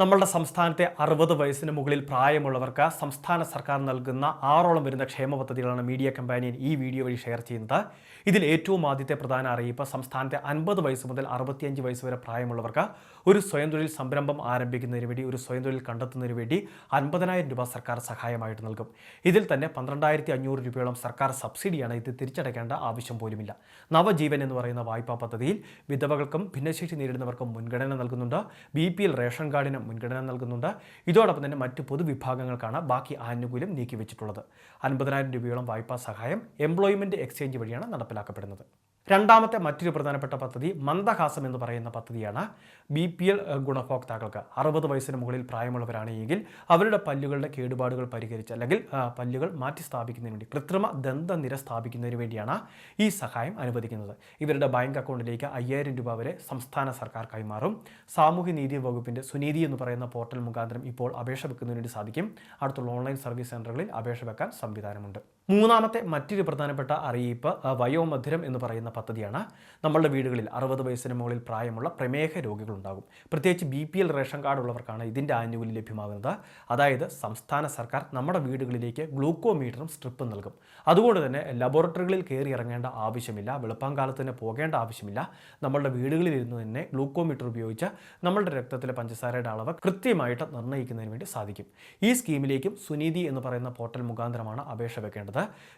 നമ്മളുടെ സംസ്ഥാനത്തെ അറുപത് വയസ്സിന് മുകളിൽ പ്രായമുള്ളവർക്ക് സംസ്ഥാന സർക്കാർ നൽകുന്ന ആറോളം വരുന്ന ക്ഷേമ പദ്ധതികളാണ് മീഡിയ കമ്പാനിയൻ ഈ വീഡിയോ വഴി ഷെയർ ചെയ്യുന്നത്. ഇതിൽ ഏറ്റവും ആദ്യത്തെ പ്രധാന അറിയിപ്പ് സംസ്ഥാനത്തെ അൻപത് വയസ്സ് മുതൽ അറുപത്തിയഞ്ച് വയസ്സ് വരെ പ്രായമുള്ളവർക്ക് ഒരു സ്വയം തൊഴിൽ സംരംഭം ആരംഭിക്കുന്നതിന് വേണ്ടി ഒരു സ്വയം തൊഴിൽ കണ്ടെത്തുന്നതിന് വേണ്ടി അൻപതിനായിരം രൂപ സർക്കാർ സഹായമായിട്ട് നൽകും. ഇതിൽ തന്നെ പന്ത്രണ്ടായിരത്തി അഞ്ഞൂറ് രൂപയോളം സർക്കാർ സബ്സിഡിയാണ് ഇത് തിരിച്ചടയ്ക്കേണ്ട ആവശ്യം പോലുമില്ല. നവജീവൻ എന്ന് പറയുന്ന വായ്പാ പദ്ധതിയിൽ വിധവകൾക്കും ഭിന്നശേഷി നേരിടുന്നവർക്കും മുൻഗണന നൽകുന്നുണ്ട്. ബി റേഷൻ കാർഡിന് മുൻഗണന നൽകുന്നുണ്ട്. ഇതോടൊപ്പം തന്നെ മറ്റ് പൊതുവിഭാഗങ്ങൾക്കാണ് ബാക്കി ആനുകൂല്യം നീക്കിവെച്ചിട്ടുള്ളത്. അൻപതിനായിരം രൂപയോളം വായ്പാ സഹായം എംപ്ലോയ്മെന്റ് എക്സ്ചേഞ്ച് വഴിയാണ് നടപ്പിലാക്കപ്പെടുന്നത്. രണ്ടാമത്തെ മറ്റൊരു പ്രധാനപ്പെട്ട പദ്ധതി മന്ദഹാസം എന്ന് പറയുന്ന പദ്ധതിയാണ്. ബി പി എൽ ഗുണഭോക്താക്കൾക്ക് അറുപത് വയസ്സിന് മുകളിൽ പ്രായമുള്ളവരാണ് എങ്കിൽ അവരുടെ പല്ലുകളുടെ കേടുപാടുകൾ പരിഹരിച്ച് അല്ലെങ്കിൽ പല്ലുകൾ മാറ്റി സ്ഥാപിക്കുന്നതിന് വേണ്ടി കൃത്രിമ ദന്തനിര സ്ഥാപിക്കുന്നതിന് വേണ്ടിയാണ് ഈ സഹായം അനുവദിക്കുന്നത്. ഇവരുടെ ബാങ്ക് അക്കൗണ്ടിലേക്ക് അയ്യായിരം രൂപ വരെ സംസ്ഥാന സർക്കാർ കൈമാറും. സാമൂഹ്യനീതി വകുപ്പിന്റെ സുനീതി എന്ന് പറയുന്ന പോർട്ടൽ മുഖാന്തരം ഇപ്പോൾ അപേക്ഷ വെക്കുന്നതിന് വേണ്ടി സാധിക്കും. അടുത്തുള്ള ഓൺലൈൻ സർവീസ് സെന്ററുകളിൽ അപേക്ഷ വെക്കാൻ സംവിധാനമുണ്ട്. മൂന്നാമത്തെ മറ്റൊരു പ്രധാനപ്പെട്ട അറിയിപ്പ് വയോമധുരം എന്ന് പറയുന്ന പദ്ധതിയാണ്. നമ്മളുടെ വീടുകളിൽ അറുപത് വയസ്സിന് മുകളിൽ പ്രായമുള്ള പ്രമേഹ രോഗികളുണ്ടാകും. പ്രത്യേകിച്ച് B P L ration card ഉള്ളവർക്കാണ് ഇതിന്റെ ആനുകൂല്യം ലഭ്യമാകുന്നത്. അതായത് സംസ്ഥാന സർക്കാർ നമ്മുടെ വീടുകളിലേക്ക് ഗ്ലൂക്കോമീറ്ററും സ്ട്രിപ്പും നൽകും. അതുകൊണ്ട് തന്നെ ലബോറട്ടറികളിൽ കയറി ഇറങ്ങേണ്ട ആവശ്യമില്ല വെളുപ്പാങ്കാലത്ത് തന്നെ പോകേണ്ട ആവശ്യമില്ല. നമ്മളുടെ വീടുകളിൽ ഇരുന്ന് തന്നെ ഗ്ലൂക്കോമീറ്റർ ഉപയോഗിച്ച് നമ്മളുടെ രക്തത്തിലെ പഞ്ചസാരയുടെ അളവ് കൃത്യമായിട്ട് നിർണയിക്കുന്നതിന് വേണ്ടി സാധിക്കും. ഈ സ്കീമിലേക്കും സുനീതി എന്ന് പറയുന്ന പോർട്ടൽ മുഖാന്തരമാണ് അപേക്ഷ വെക്കേണ്ടത്.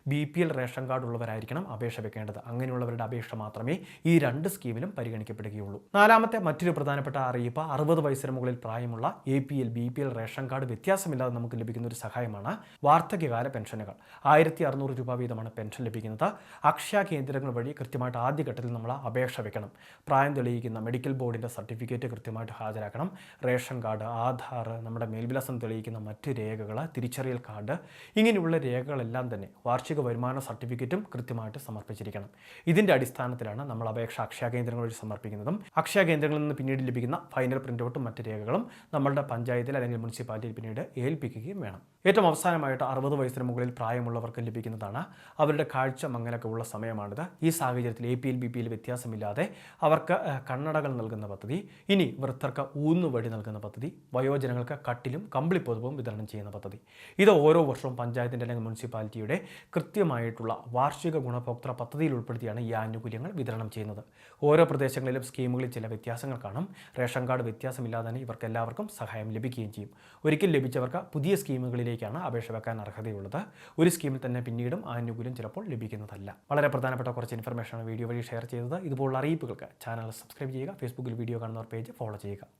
B P L ration card ഉള്ളവരായിരിക്കണം അപേക്ഷ വെക്കേണ്ടത്. അങ്ങനെയുള്ളവരുടെ അപേക്ഷ മാത്രമേ ഈ രണ്ട് സ്കീമിലും പരിഗണിക്കപ്പെടുകയുള്ളൂ. നാലാമത്തെ മറ്റൊരു പ്രധാനപ്പെട്ട അറിയിപ്പ് അറുപത് വയസ്സിന് മുകളിൽ പ്രായമുള്ള A P L B P L ration card വ്യത്യാസമില്ലാതെ നമുക്ക് ലഭിക്കുന്ന ഒരു സഹായമാണ് വാർദ്ധക്യകാല പെൻഷനുകൾ. ആയിരത്തി അറുന്നൂറ് രൂപ വീതമാണ് പെൻഷൻ ലഭിക്കുന്നത്. അക്ഷയ കേന്ദ്രങ്ങൾ വഴി കൃത്യമായിട്ട് ആദ്യഘട്ടത്തിൽ നമ്മൾ അപേക്ഷ വെക്കണം. പ്രായം തെളിയിക്കുന്ന മെഡിക്കൽ ബോർഡിന്റെ സർട്ടിഫിക്കറ്റ് കൃത്യമായിട്ട് ഹാജരാക്കണം. റേഷൻ കാർഡ് ആധാർ നമ്മുടെ മേൽവിലാസം തെളിയിക്കുന്ന മറ്റ് രേഖകൾ തിരിച്ചറിയൽ കാർഡ് ഇങ്ങനെയുള്ള രേഖകളെല്ലാം തന്നെ വാർഷിക വരുമാന സർട്ടിഫിക്കറ്റും കൃത്യമായിട്ട് സമർപ്പിച്ചിരിക്കണം. ഇതിന്റെ അടിസ്ഥാനത്തിലാണ് നമ്മൾ അപേക്ഷ അക്ഷയ കേന്ദ്രങ്ങൾ വഴി സമർപ്പിക്കുന്നതും. അക്ഷയ കേന്ദ്രങ്ങളിൽ നിന്ന് പിന്നീട് ലഭിക്കുന്ന ഫൈനൽ പ്രിന്റൗട്ടും മറ്റ് രേഖകളും നമ്മളുടെ പഞ്ചായത്തിൽ അല്ലെങ്കിൽ മുനിസിപ്പാലിറ്റിയിൽ പിന്നീട് ഏൽപ്പിക്കുകയും വേണം. ഏറ്റവും അവസാനമായിട്ട് അറുപത് വയസ്സിന് മുകളിൽ പ്രായമുള്ളവർക്ക് ലഭിക്കുന്നതാണ്. അവരുടെ കാഴ്ച മങ്ങലൊക്കെ ഉള്ള സമയമാണിത്. ഈ സാഹചര്യത്തിൽ A P L B P L വ്യത്യാസമില്ലാതെ അവർക്ക് കണ്ണടകൾ നൽകുന്ന പദ്ധതി ഇനി വൃദ്ധർക്ക് ഊന്നുവടി നൽകുന്ന പദ്ധതി വയോജനങ്ങൾക്ക് കട്ടിലും കമ്പിളിപ്പൊതുവും വിതരണം ചെയ്യുന്ന പദ്ധതി. ഇത് ഓരോ വർഷവും പഞ്ചായത്തിന്റെ അല്ലെങ്കിൽ മുനിസിപ്പാലിറ്റിയുടെ കൃത്യമായിട്ടുള്ള വാർഷിക ഗുണഭോക്തൃ പദ്ധതിയിൽ ഉൾപ്പെടുത്തിയാണ് ഈ ആനുകൂല്യങ്ങൾ വിതരണം ചെയ്യുന്നത്. ഓരോ പ്രദേശങ്ങളിലും സ്കീമുകളിൽ ചില വ്യത്യാസങ്ങൾ കാണും. റേഷൻ കാർഡ് വ്യത്യാസമില്ലാതെ തന്നെ ഇവർക്ക് എല്ലാവർക്കും സഹായം ലഭിക്കുകയും ചെയ്യും. ഒരിക്കൽ ലഭിച്ചവർക്ക് പുതിയ സ്കീമുകളിലേക്കാണ് അപേക്ഷ വെക്കാൻ അർഹതയുള്ളത്. ഒരു സ്കീമിൽ തന്നെ പിന്നീടും ആനുകൂല്യം ചിലപ്പോൾ ലഭിക്കുന്നതല്ല. വളരെ പ്രധാനപ്പെട്ട കുറച്ച് ഇൻഫർമേഷനാണ് വീഡിയോ വഴി ഷെയർ ചെയ്തത്. ഇതുപോലുള്ള അറിയിപ്പുകൾക്ക് ചാനൽ സബ്സ്ക്രൈബ് ചെയ്യുക. ഫേസ്ബുക്കിൽ വീഡിയോ കാണുന്നവർ പേജ് ഫോളോ ചെയ്യുക.